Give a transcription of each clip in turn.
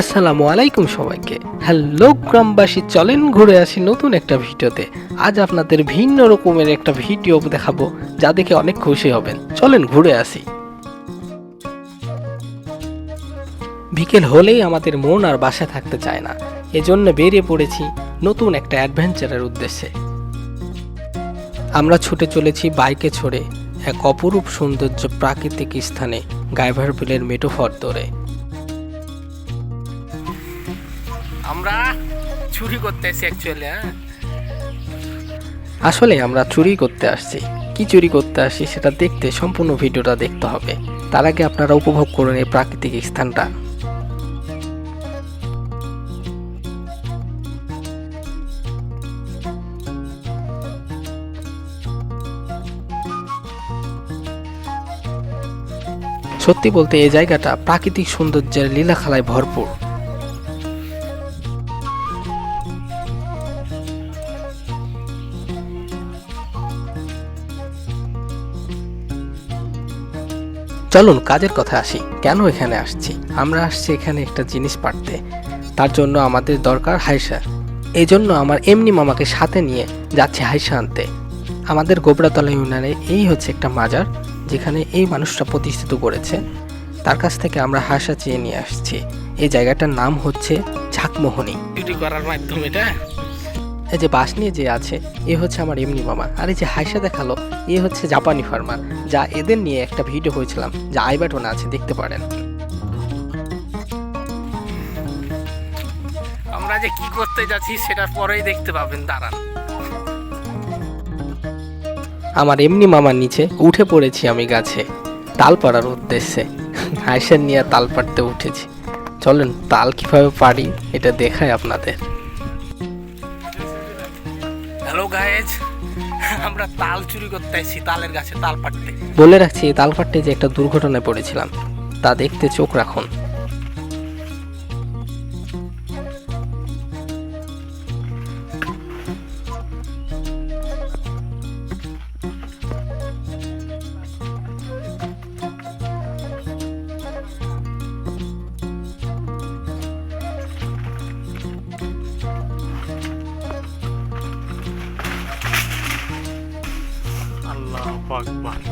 আসসালামু আলাইকুম সবাইকে। হ্যালো গ্রামবাসী, চলেন ঘুরে আসি নতুন একটা ভিডিওতে। আজ আপনাদের ভিন্ন রকমের একটা ভিডিও দেখাবো, যা দেখে অনেক খুশি হবেন। চলেন ঘুরে আসি। বিকেল হলেই আমাদের মন আর বাসায় থাকতে চায় না। এজন্য বেরিয়ে পড়েছি নতুন একটা অ্যাডভেঞ্চারের উদ্দেশ্যে। আমরা ছুটে চলেছি বাইকে ছড়ে এক অপরূপ সৌন্দর্য প্রাকৃতিক স্থানে গাইভার বিলের মেটোফর ধরে। আমরা চুরি করতে অ্যাকচুয়ালি আসলে আমরা চুরি করতে আসছি। কি চুরি করতে আসছি সেটা দেখতে সম্পূর্ণ ভিডিওটা দেখতে হবে। তার আগে আপনারা উপভোগ করুন এই প্রাকৃতিক স্থানটা। সত্যি বলতে এই জায়গাটা প্রাকৃতিক সৌন্দর্যের লীলাখালায় ভরপুর। চলুন কাজের কথা আসি। কেন এখানে আসছি? আমরা আসছি এখানে একটা জিনিস পাঠতে তার জন্য আমাদের দরকার হাইসা এই জন্য আমার এমনি মামাকে সাথে নিয়ে যাচ্ছে হাইসা আনতে। আমাদের গোবরাতলা ইউনিয়নে এই হচ্ছে একটা মাজার, যেখানে এই মানুষটা প্রতিষ্ঠিত করেছে। তার কাছ থেকে আমরা হাসা চেয়ে নিয়ে আসছি। এই জায়গাটার নাম হচ্ছে ঝাকমোহনী। করার মাধ্যমে, এটা? এই যে বাস নিয়ে যে আছে এ হচ্ছে আমার এমনি মামা। আর এই যে হাইসা দেখাল এ হচ্ছে জাপানি ফার্মার যা এদের নিয়ে একটা ভিডিও হয়েছিলাম যা আই বাটনে আছে দেখতে পারেন। আমরা যে কি করতে যাচ্ছি সেটা পরেই দেখতে পাবেন দাঁড়ান। আমার এমনি মামার নিচে উঠে পড়েছি আমি গাছে তাল পাড়ার উদ্দেশ্যে। হাইসের নিয়ে তাল পাড়তে উঠেছি। চলেন তাল কীভাবে পারি এটা দেখায় আপনাদের। হ্যালো গায়েজ আমরা তাল চুরি করতে আসছি তালের গাছে তাল পাটতে বলে রাখছি তাল পাটতে যে একটা দুর্ঘটনায় পড়েছিলাম, তা দেখতে চোখ রাখুন।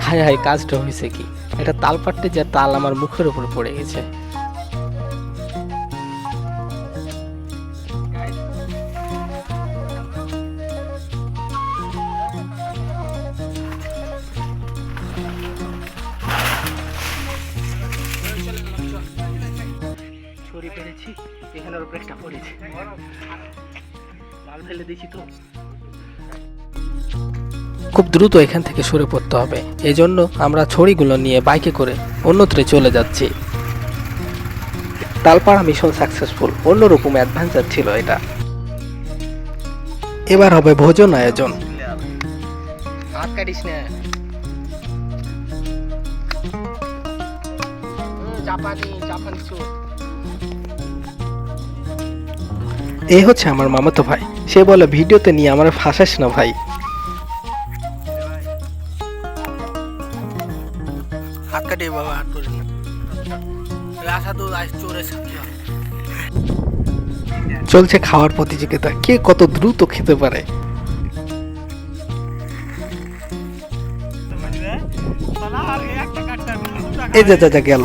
হায় হায়, কাজটা হয়েছে কি? এটা তাল পাড়তে যে তাল আমার মুখের উপর পড়ে গেছে। এখানের উপরে একটা পড়েছে। লাল ফেলে দিয়েছি তো। খুব দ্রুত এখান থেকে সরে পড়তে হবে। এই জন্য আমরা ছড়িগুলো নিয়ে বাইকে করে অন্যত্রে চলে যাচ্ছি। Talpara mission successful. অন্যরকম অ্যাডভেঞ্চার ছিল এটা। এবার হবে ভোজন আয়োজন। জাপানি এই হচ্ছে আমার মামাতো ভাই। সে বলে, ভিডিওতে নিয়ে আমার ফাঁসাস না ভাই। বাবা করে তো আজ চোরে চলছে খাওয়ার প্রতিযোগিতা। কে কত দ্রুত খেতে পারে? এই যে যা যা গেল।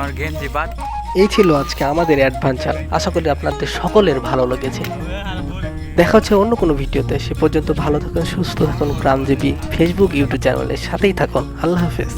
তোমার গেঞ্জি বাদ এই ছিল আজকে আমাদের অ্যাডভেঞ্চার আশা করি আপনাদের সকলের ভালো লেগেছে। দেখা হচ্ছে অন্য কোনো ভিডিওতে। সে পর্যন্ত ভালো থাকুন, সুস্থ থাকুন প্রাণজীবী ফেসবুক ইউটিউব চ্যানেলের সাথেই থাকুন। আল্লাহ হাফেজ।